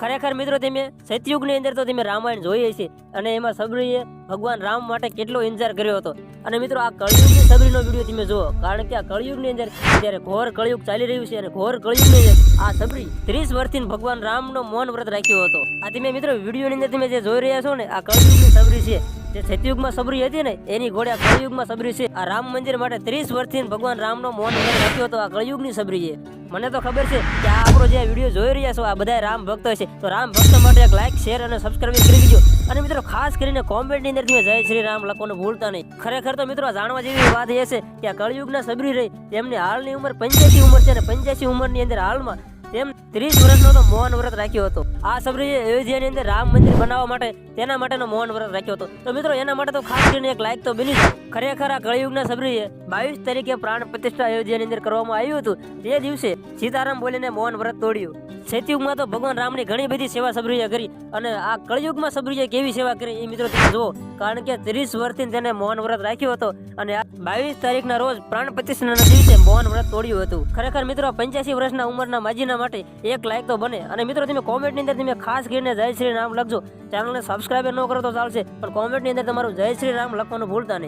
ખરેખર મિત્રો તમે સતયુગની અંદર તો તમે રામાયણ જોઈ હશે અને એમાં સબરીએ ભગવાન રામ માટે કેટલો ઇન્તજાર કર્યો હતો. અને મિત્રો આ કળિયુગની સબરીનો વીડિયો તમે જુઓ, કારણ કે આ કળિયુગની અંદર જ્યારે ઘોર કળિયુગ ચાલી રહ્યું છે અને ઘોર કળિયુગની અંદર આ સબરી ત્રીસ વર્ષથી ભગવાન રામનો મૌન વ્રત રાખ્યો હતો. આ તમે મિત્રો વિડીયોની અંદર તમે જે જોઈ રહ્યા છો ને, આ કળિયુગની સબરી છે. જે સતયુગમાં સબરી હતી ને, એની ઘોડે કળિયુગમાં સબરી છે. આ રામ મંદિર માટે ત્રીસ વર્ષથી ભગવાન રામનો મૌન વ્રત રાખ્યો હતો. આ કળિયુગની સબરી મને તો ખબર છે કે આ આપણો જે વીડિયો જોઈ રહ્યા છો, આ બધા રામ ભક્તો છે. તો રામ ભક્તો માટે એક લાઈક શેર અને સબસ્ક્રાઈબ કરી દીજો. અને મિત્રો, ખાસ કરીને કોમેન્ટની અંદર તમે જય શ્રી રામ લખવાનું ભૂલતા નહીં. ખરેખર તો મિત્રો જાણવા જેવી વાત એ છે કે આ કળયુગના સબરી રહી, તેમની હાલની ઉંમર પંચ્યાસી ઉંમર છે અને પંચ્યાસી ઉંમરની અંદર હાલમાં તેમ ત્રીસ વર્ષનો તો મૌન વ્રત રાખ્યો હતો. આ સબરીએ અયોધ્યાની અંદર રામ મંદિર બનાવવા માટે તેના માટેનો મૌન વ્રત રાખ્યો હતો. તો મિત્રો, એના માટે તો ખાસ કરીને એક લાઈક તો બની ખરેખર આ કળિયુગના સબરીએ બાવીસ તારીખે પ્રાણ પ્રતિષ્ઠા અયોધ્યાની અંદર કરવામાં આવ્યું હતું. તે દિવસે સીતારામ બોલીને મૌન વ્રત તોડ્યું. સતયુગમાં તો ભગવાન રામની ઘણી બધી સેવા સબરીએ કરી અને આ કળિયુગમાં સબરીએ કેવી સેવા કરી એ મિત્રો તમે જુઓ. કારણ કે ત્રીસ વર્ષથી તેને મોહન વ્રત રાખ્યો હતો અને બાવીસ તારીખના રોજ પ્રાણ પ્રતિષ્ઠાના દિવસે મોહન વ્રત તોડ્યું હતું. ખરેખર મિત્રો, પંચ્યાસી વર્ષના ઉંમરના માજીના માટે એક લાયક તો બને. અને મિત્રો, તમે કોમેન્ટની અંદર તમે ખાસ કરીને જય શ્રી રામ લખજો. ચેનલને સબસ્ક્રાઈબ ન કરો તો ચાલશે, પણ કોમેન્ટની અંદર તમારું જય શ્રી રામ લખવાનું ભૂલતા નહીં.